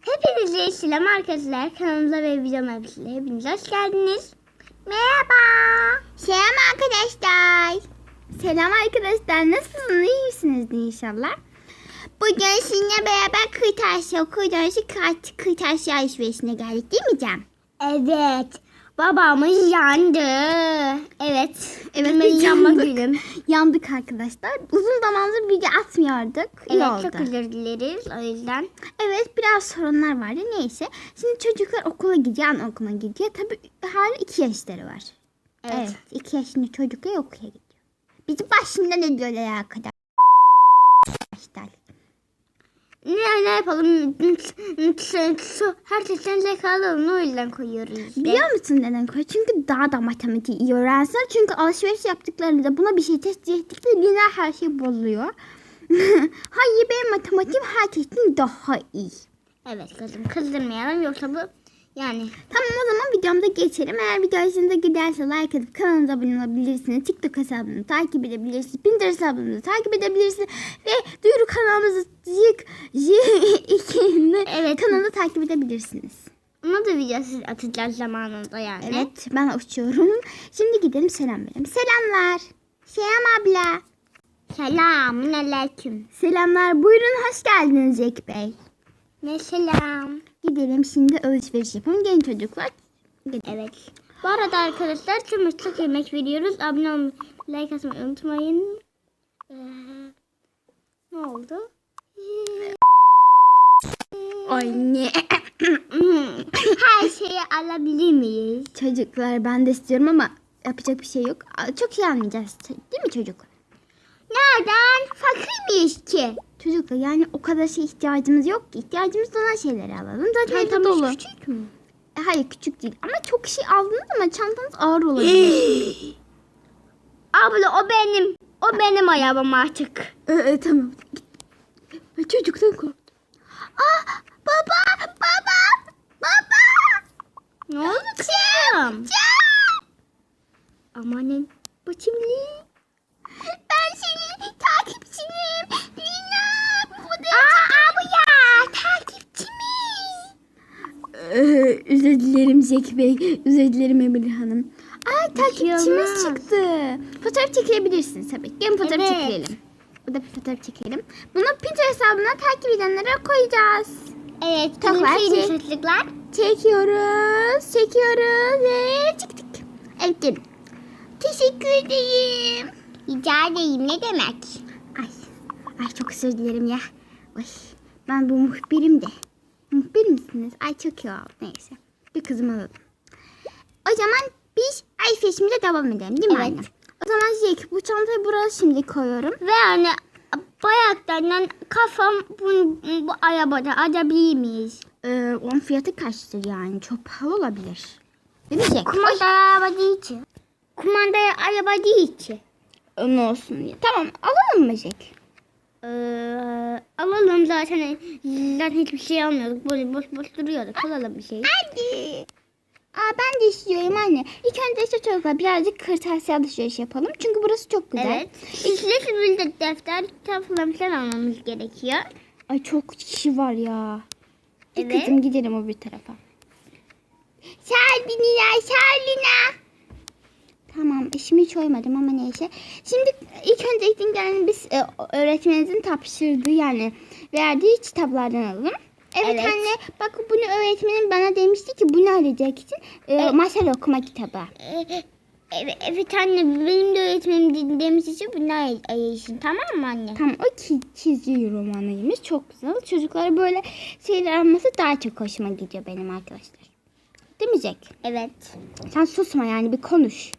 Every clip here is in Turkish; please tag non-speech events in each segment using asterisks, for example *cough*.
Hepinize selam arkadaşlar. Kanalımıza ve videoma hepiniz hoş geldiniz. Merhaba. Selam arkadaşlar. Selam arkadaşlar. Nasılsınız? İyi misiniz inşallah? Bugün sizinle beraber kırtasiye okuyacağız. Kart, kırtasiye alışverişine geldik değil mi Cem? Evet. Babamız yandı. Evet. Evet, biz yandık. günüm. *laughs* Yandık arkadaşlar. Uzun zamandır video atmıyorduk. İyi Evet oldu. çok özür dileriz o yüzden. Evet biraz sorunlar vardı. Neyse. Şimdi çocuklar okula gidiyor. Anaokuluna gidiyor. Tabii hala iki yaşları var. Evet. Evet. iki yaşında çocuklar okula gidiyor. Bizi başından ediyorlar arkadaşlar. Ne, yapalım? Her seçen zekalı onu o yüzden koyuyoruz işte. Biliyor musun neden koy? Çünkü daha da matematiği iyi öğrensinler. Çünkü alışveriş yaptıklarında buna bir şey test ettiklerinde yine her şey bozuluyor. *laughs* Hayır benim matematiğim herkesin daha iyi. Evet kızım kızdırmayalım yoksa bu yani Tamam o zaman videomuza geçelim. Eğer video hoşunuza giderse like atıp kanalımıza abone olabilirsiniz. TikTok hesabını takip edebilirsiniz. Pinterest hesabını takip edebilirsiniz. Ve duyuru kanalımızı Zik J2'nin *laughs* Evet. kanalını takip edebilirsiniz. ona da video siz atacağız zamanında yani. Evet ben uçuyorum. Şimdi gidelim selam verelim. Selamlar. Selam abla. Selamun aleyküm. Selamlar. Buyurun hoş geldiniz Zeki Bey. Ne selam. Gidelim şimdi alışveriş yapalım. Gelin çocuklar. Evet. Bu arada arkadaşlar çok yemek veriyoruz. Abone olmayı, like atmayı unutmayın. Ee, ne oldu? *laughs* Anne. *laughs* Her şeyi alabilir miyiz? Çocuklar ben de istiyorum ama yapacak bir şey yok. Çok şey almayacağız. Değil mi çocuk? Nereden? Fakir miyiz ki? Çocuklar yani o kadar şey ihtiyacımız yok ki. İhtiyacımız olan şeyleri alalım. Zaten evde Çantamız dolu. küçük mü? E, Hayır küçük değil. Ama çok şey aldınız ama çantanız ağır *gasps* olabilir. Abla o benim. O benim arabam artık. ee, tamam. Ay, Çocuktan korktum. Aa, baba, baba, baba. Ne oldu kızım? Amanın? Ben senin takipçinim. Lina. Aa bu ya takipçimiz. Ee, özür dilerim Zeki Bey. Özür dilerim Emine Hanım. Ay takipçimiz olmaz. çıktı. Fotoğraf çekebilirsiniz tabii. Gelin fotoğraf Evet. çekelim. Burada bir fotoğraf çekelim. Bunu Pinterest hesabına takip edenlere koyacağız. Evet Çok var, şey- çocuklar. Çekiyoruz. Çekiyoruz ve çıktık. Evet gelin. Teşekkür ederim. Rica edeyim ne demek? Ay, çok özür dilerim ya. Ay, ben bu muhbirim de. Muhbir misiniz? Ay çok iyi oldu. Neyse. Bir kızım alalım. O zaman biz alışverişimize devam edelim değil mi Evet. anne? O zaman Zeki bu çantayı buraya şimdi koyuyorum. Ve yani bayaklarından kafam bu, bu arabada alabilir miyiz? Ee, onun fiyatı kaçtır yani? Çok pahalı olabilir. Değil mi Zeki? Kumanda araba değil ki. Kumanda araba değil ki. Ne olsun diye. Tamam alalım mı Zeki? Ee, alalım zaten. Zaten hiçbir şey almıyorduk. Böyle boş boş duruyorduk. Alalım bir şey. Hadi. Aa, ben de istiyorum anne. İlk önce işte çocuklar birazcık kırtasiye alışveriş yapalım. Çünkü burası çok güzel. Evet. İşte bir de defter, kitap falan filan almamız gerekiyor. Ay çok kişi var ya. Evet. Kızım gidelim o bir tarafa. Şerbinina, Şerbina. Tamam işimi hiç oymadım ama neyse. Şimdi ilk önce İlkin biz e, öğretmeninizin tapşırdığı yani verdiği kitaplardan alalım. Evet, Evet. anne bak bunu öğretmenim bana demişti ki bunu alacaksın. E, Evet. masal okuma kitabı. Evet, evet anne benim de öğretmenim demiş için bunlar ayırsın tamam mı anne? Tam o çizgi romanıymış. Çok güzel. Çocuklara böyle şeyler alması daha çok hoşuma gidiyor benim arkadaşlar. Jack? Evet. Sen susma yani bir konuş.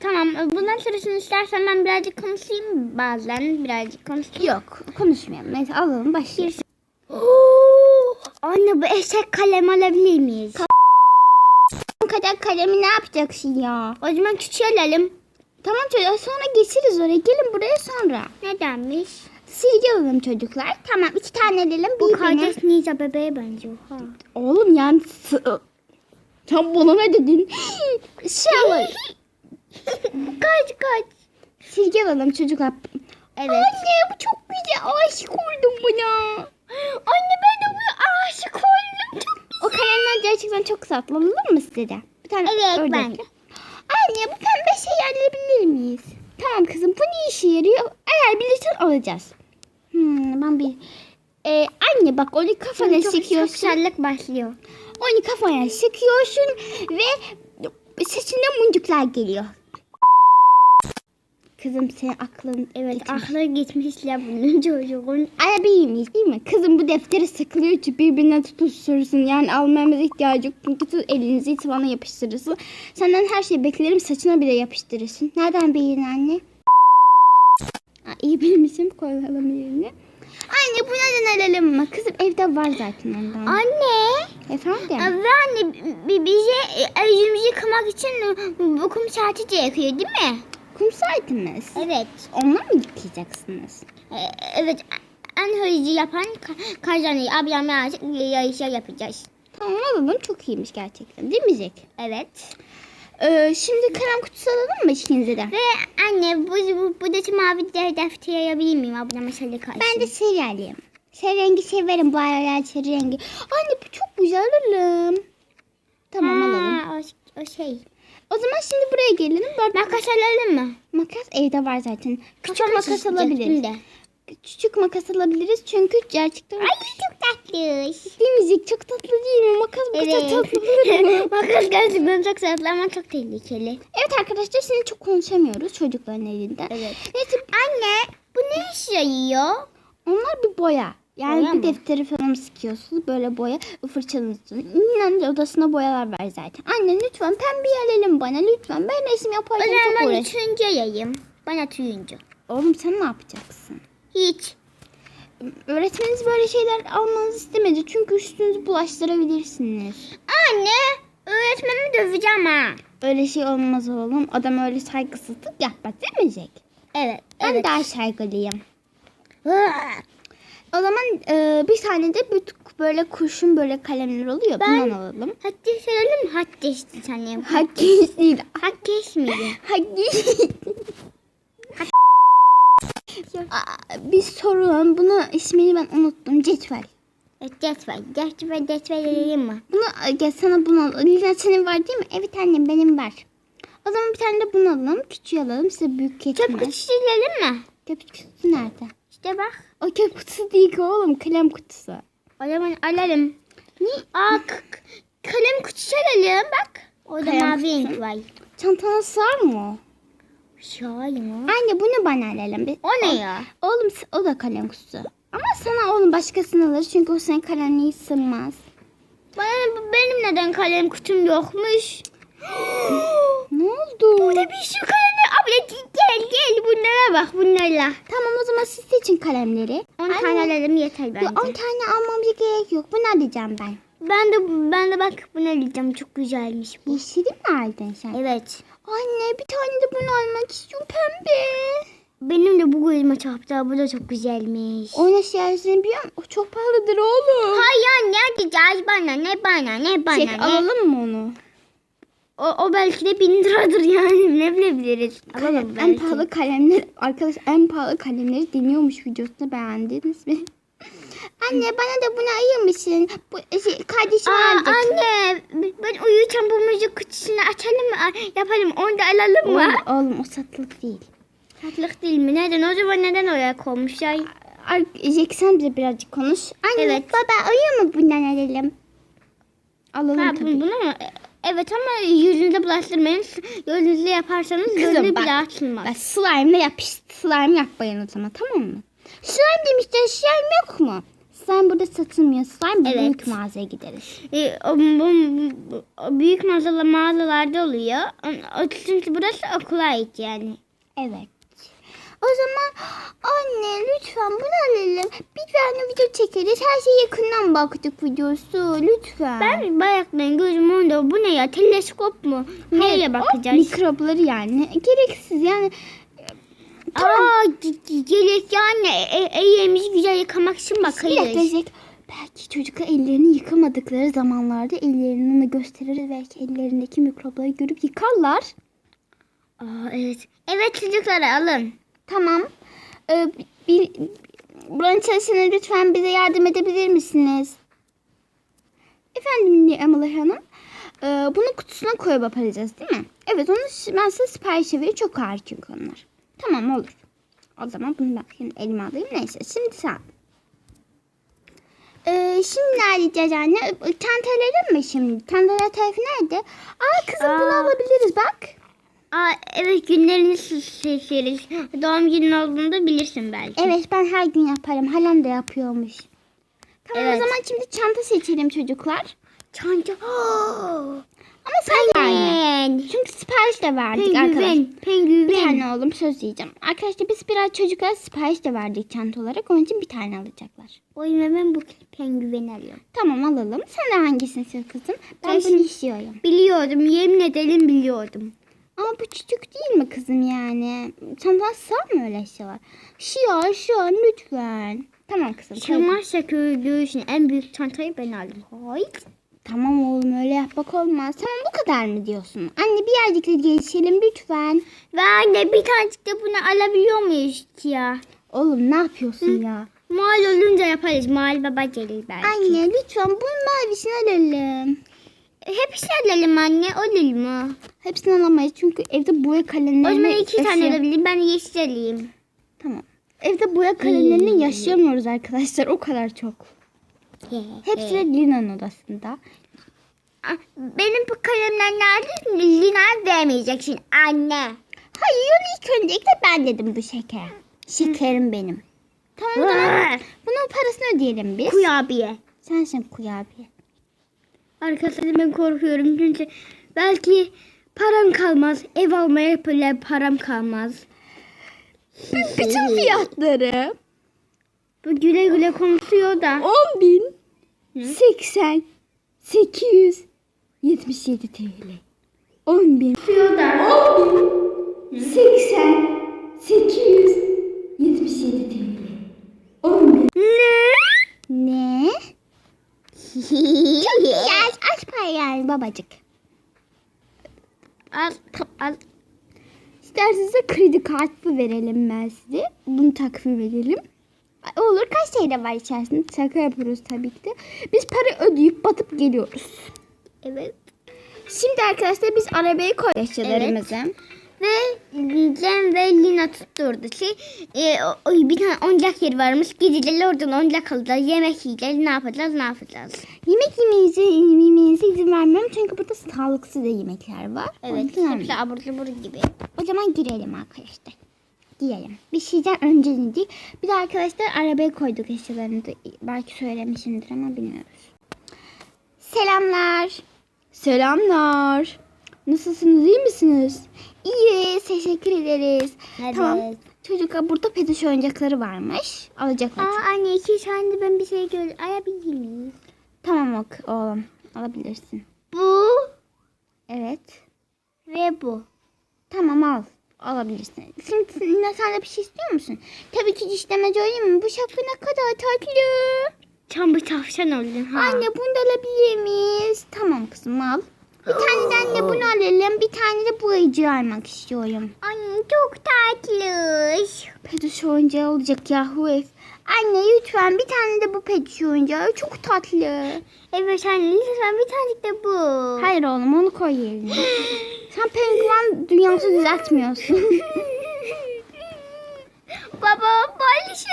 Tamam bundan sonrasını istersen ben birazcık konuşayım bazen birazcık konuşayım. Yok konuşmayalım. Neyse alalım başlayalım. *gasps* Anne bu eşek kalem alabilir miyiz? Bu kadar kalemi ne yapacaksın ya? O zaman küçüğü alalım. Tamam çocuğum sonra geçeriz oraya. Gelin buraya sonra. Nedenmiş? Silgi alalım çocuklar. Tamam iki tane alalım. Bu kardeş ninja bebeğe benziyor. Ha. Oğlum yani sen bana ne dedin? Şey alalım. *laughs* kaç kaç. Silgi alalım çocuklar. Evet. Anne bu çok güzel. Aşık oldum buna. Anne ben de buna aşık oldum. Çok güzel. O kalemler gerçekten çok tatlı. Alalım mı size de? Bir tane Evet, ördek. ben. Anne bu pembe şeyi alabilir miyiz? Tamam kızım bu ne işe yarıyor? Eğer bilirsen alacağız. Hmm, ben bir... Ee, anne bak onu kafana Çok, çok sıkıyorsun. güzellik başlıyor. Onu kafaya sıkıyorsun ve saçında muncuklar geliyor. Kızım senin aklın Evet gitmiş. aklı gitmişler bunun *laughs* çocuğun. Miyiz değil mi? Kızım bu defteri sıkılıyor ki birbirine tutuşturursun. Yani almamız ihtiyacı yok. Çünkü tut elinizi tavana yapıştırırsın. Senden her şeyi beklerim saçına bile yapıştırırsın. Nereden bilin anne? Aa, iyi bilmişim koyalım yerine. Anne bu neden alalım mı? Kızım evde var zaten ondan. Anne. Efendim? Ve anne bi- bize e, yüzümüzü yıkamak için bu kum saati de yakıyor değil mi? Kum saatimiz. Evet. Onunla mı yıkayacaksınız? E, Evet. En hızlı yapan ka- kazanıyor. Ablam birazcık yarışa yapacağız. Tamam alalım. Çok iyiymiş gerçekten. Değil mi Jack? Evet. Ee, şimdi kalem kutusu alalım mı ikinize de? Ve anne bu, bu buradaki mavi de defteri ayabilir miyim ablama şöyle karşı? Ben de serialiyim. Sarı rengi severim bu aralar sarı rengi. Anne bu çok güzel alalım. Tamam alalım. Ha, O, o şey. O zaman şimdi buraya gelelim. Ben Makas alalım mı? makas evde var zaten. Küçük makas şişecektim alabiliriz. de. Küçük makas alabiliriz çünkü gerçekten... Ay çok tatlı. Değil mi? Çok tatlı değil mi? Makas bu kadar Evet. tatlı olur mu? *laughs* Makas gerçekten çok tatlı ama çok tehlikeli. Evet arkadaşlar şimdi çok konuşamıyoruz çocukların elinden. Evet. Neyse Anne bu ne işe yarıyor? onlar bir boya. Yani Boya bir mı? defteri falan sıkıyorsunuz böyle boya fırçalıyorsunuz. Ninenin odasına boyalar var zaten. Anne lütfen pembe alalım bana lütfen. Ben resim O yaparken zaman çok ben uğraşıyorum. üçüncü yayayım. Bana turuncu. Oğlum sen ne yapacaksın? Hiç. Öğretmeniniz böyle şeyler almanızı istemedi. Çünkü üstünüzü bulaştırabilirsiniz. Anne öğretmenimi döveceğim ha. Öyle şey olmaz oğlum. Adam öyle saygısızlık yapmaz mi Jack? Evet. Ben evet. daha saygılıyım. O zaman e, bir tane de bir böyle kurşun böyle kalemler oluyor. Ben- Bundan alalım. Hatta söyleyelim mi? Hatta işte sanırım. Hakki değil. Hatta miydi? Hakki. Aa, bir sorun. Bunu ismini ben unuttum. Cetvel. Cetvel. Cetvel. Cetvel alayım mı? Bunu gel sana bunu al. Lina senin var değil mi? Evet annem benim var. O zaman bir tane de bunu alalım. Küçüğü alalım. Size büyük Çöp kesmez. kutusu alalım mı? Çöp kutusu nerede? İşte bak. O çöp kutusu değil ki oğlum. Kalem kutusu. O zaman alalım. Ne? Aa kalem kutusu alalım bak. Orada Kalem mavi renk var. Çantana sığar mı o? Şahin o. Anne bunu bana alalım. Bir- O ne ya? Oğlum o da kalem kutusu. Ama sana oğlum başkasını alır çünkü o senin kalemliği sığmaz. Bana, benim neden kalem kutum yokmuş? *gasps* ne oldu? Burada bir sürü kalem Abla gel gel bunlara bak bunlara. Tamam o zaman siz seçin kalemleri. 10 Anne, tane alalım yeter bence. 10 tane almamıza gerek yok. Bunu alacağım ben. Ben de ben de bak bunu alacağım çok güzelmiş bu. Yeşili mi aldın sen? Evet. Anne bir tane de bunu almak istiyorum pembe. Benim de bu gözüme çarptı. Bu da çok güzelmiş. O nasıl yersini biliyor musun? O çok pahalıdır oğlum. Hayır ne diyeceğiz bana ne bana ne bana Çek ne. alalım mı onu? O, o belki de bin liradır yani ne bilebiliriz. Alalım en belki. pahalı kalemler arkadaş en pahalı kalemleri deniyormuş videosunu beğendiniz mi? *laughs* Anne bana da bunu ayır mısın? Bu şey, kardeşim Aa, alacak. anne ben uyurken bu müzik kutusunu açalım mı? Yapalım onu da alalım mı? Oğlum, oğlum o satılık değil. Tatlık değil mi? Neden? O zaman neden oraya koymuşlar? Ar- Jack sen bize birazcık konuş. Anne Evet. baba ayır mı bundan alalım? Alalım Ha, tabii. bu- bunu mu? Evet ama yüzünüze bulaştırmayın. Yüzünüzde yaparsanız Kızım yüzünü bak, bile açılmaz. bak slime'la yapış, slime yapmayın o zaman tamam mı? Slime demişler slime yok mu? Slime burada satılmıyor. Slime Evet. büyük mağazaya gideriz. Ee, o, bu, bu- o büyük mağazalar, mağazalarda oluyor. O, çünkü burası okula ait yani. Evet. O zaman anne lütfen bunu alalım. Bir tane video çekeriz. Her şeyi yakından baktık videosu. Lütfen. Ben bayaklayın gözüm onda. Bu ne ya? Teleskop mu? Neyle bakacağız? Mikropları yani. Gereksiz yani. Aa ge- ge- gerek yani e, e, ellerimizi güzel yıkamak için Bir dakika bakarız. Jack. Belki çocuklar ellerini yıkamadıkları zamanlarda ellerini ona gösteririz. Belki ellerindeki mikropları görüp yıkarlar. Aa evet. Evet çocuklar alın. Tamam. Ee, bir, buranın çalışanı lütfen bize yardım edebilir misiniz? Efendim Emily Hanım. Ee, bunu kutusuna koyup yapacağız değil mi? Evet onu ben size sipariş veriyorum. Çok ağır çünkü onlar. Tamam olur. O zaman bunu ben şimdi elime alayım. Neyse şimdi sen. Ee, şimdi ne arayacağız anne? Çantaları mı şimdi? Çantalar tarafı nerede? Aa kızım bunu Aa. alabiliriz bak. Aa evet günlerini se- seçeriz. Doğum günün olduğunda bilirsin belki. Evet ben her gün yaparım. Halen de yapıyormuş. Tamam Evet. o zaman şimdi çanta seçelim çocuklar. Çanta. *gasps* Ama sen yani. Çünkü sipariş de verdik arkadaşlar. Penguen. Penguen. Bir tane oğlum söz diyeceğim. Arkadaşlar biz biraz çocuklara sipariş de verdik çanta olarak. Onun için bir tane alacaklar. Oyun ben bu pengüveni alıyorum. Tamam alalım. Sen de hangisini istiyorsun kızım? Ben Ben bunu istiyorum. Biliyordum. Yemin ederim biliyordum. Ama bu küçük değil mi kızım yani? Çantan sığar mı öyle eşyalar? Şiar şiar lütfen. Tamam kızım. Çamaşır köylü için en büyük çantayı ben aldım. Hayır. Tamam oğlum öyle yapmak olmaz. Tamam bu kadar mı diyorsun? Anne birazcık da geçelim lütfen. Ve anne bir tanecik de bunu alabiliyor muyuz ya? Oğlum ne yapıyorsun ya? Mal olunca yaparız. Mal baba gelir belki. Anne lütfen bunun mavisini alalım. Hepsini alalım anne. Olur mu? Hepsini alamayız çünkü evde boya O kalemlerini zaman iki tane alabilirim. Ben yeşil alayım. Tamam. Evde boya kalemlerini yaşayamıyoruz arkadaşlar o kadar çok. Hepsi de Lina'nın odasında. Ah, Benim bu kalemler nerede? Lina vermeyeceksin anne. Hayır ilk öncelikle ben dedim bu şeker. Şekerim benim. Tamam o zaman bunun parasını ödeyelim biz. Kuyabiye. Sensin kuyabiye. Arkadaşlar ben korkuyorum çünkü belki param kalmaz. Ev almaya bile param kalmaz. Bütün fiyatları. Bu güle güle konuşuyor da. 10 bin. 80. 800. TL. 10 bin. 10 bin. 80. 800. babacık. al, al. İsterseniz de kredi kartı verelim ben size. Bunu takvim verelim. Ay, Olur kaç TL var içerisinde? Şaka yapıyoruz tabii ki de. Biz para ödeyip batıp geliyoruz. Evet. Şimdi arkadaşlar biz arabaya koyduk eşyalarımızı. Ve Cem ve Lina tutturdu. Şey, e, o, bir tane oyuncak yeri varmış. Gideceğiz oradan oyuncak alacağız. Yemek yiyeceğiz. Ne yapacağız? Ne yapacağız? Yemek yemenize, yemenize izin vermiyorum çünkü burada sağlıksız da yemekler var. Evet. Hepsi abur cubur gibi. O zaman girelim arkadaşlar. Girelim. Bir şeyden önce indik. Bir de arkadaşlar arabaya koyduk eşyalarını da. Belki söylemişimdir ama bilmiyoruz. Selamlar. Selamlar. Nasılsınız iyi misiniz? İyi teşekkür ederiz. Evet. Tamam. Çocuklar burada peluş oyuncakları varmış. Alacaklar. Aa anne iki tane ben bir şey gördüm. Alabilir miyiz? Tamam ok oğlum. Alabilirsin. Bu Evet. ve bu. Tamam al. Alabilirsin. Şimdi sen- de bir şey istiyor musun? Tabii ki dişlemeci olayım mı? Bu şapka ne kadar tatlı. Tam bir tavşan oldun ha. Anne bunu da alabilir miyiz? Tamam kızım al. Bir tane de anne bunu alalım. Bir tane de boyayıcı almak istiyorum. Anne çok tatlı. Peduş oyuncağı olacak yahu ev. Anne lütfen bir tane de bu peduş oyuncağı. Çok tatlı. Evet anne lütfen bir tane de bu. Hayır oğlum onu koy yerine. *gasps* Sen penguen dünyası düzeltmiyorsun. *laughs* Baba balışın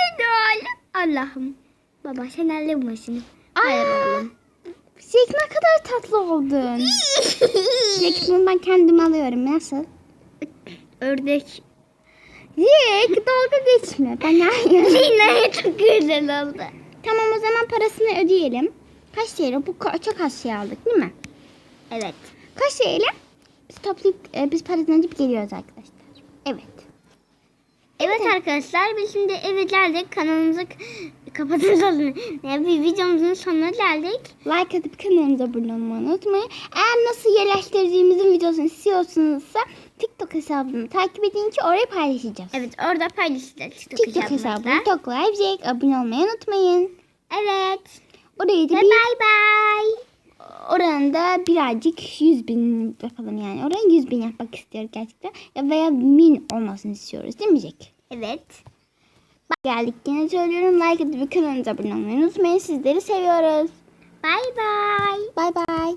Allah'ım. Baba sen alınmasın. Hayır oğlum. Jack ne kadar tatlı oldun. *laughs* Jack bunu ben kendim alıyorum. Nasıl? Ördek. Jack dalga geçme. Ben. *laughs* Yine çok güzel oldu. tamam o zaman parasını ödeyelim. Kaç TL? Bu ka- çok az şey aldık değil mi? Evet. Kaç TL? Biz toplayıp e, biz paradan ödeyip geliyoruz arkadaşlar. Evet. Evet arkadaşlar biz şimdi eve geldik. Kanalımızı k- kapatacağız. Yani bir videomuzun sonuna geldik. Like atıp kanalımıza abone olmayı unutmayın. Eğer nasıl yerleştirdiğimizin videosunu istiyorsanızsa TikTok hesabımı takip edin ki oraya paylaşacağız. Evet orada paylaşacağız. TikTok, TikTok hesabımızda. hesabım Tok Live Jack. Abone olmayı unutmayın. Evet. Orayı da Ve bir, bay bay. oranın da birazcık 100 bin yapalım yani. Oraya 100 bin yapmak istiyoruz gerçekten. Ya veya min olmasını istiyoruz değil mi Jack? Evet. Geldik yine söylüyorum. Like atıp kanalımıza abone olmayı unutmayın. Sizleri seviyoruz. Bay bay. Bay bay.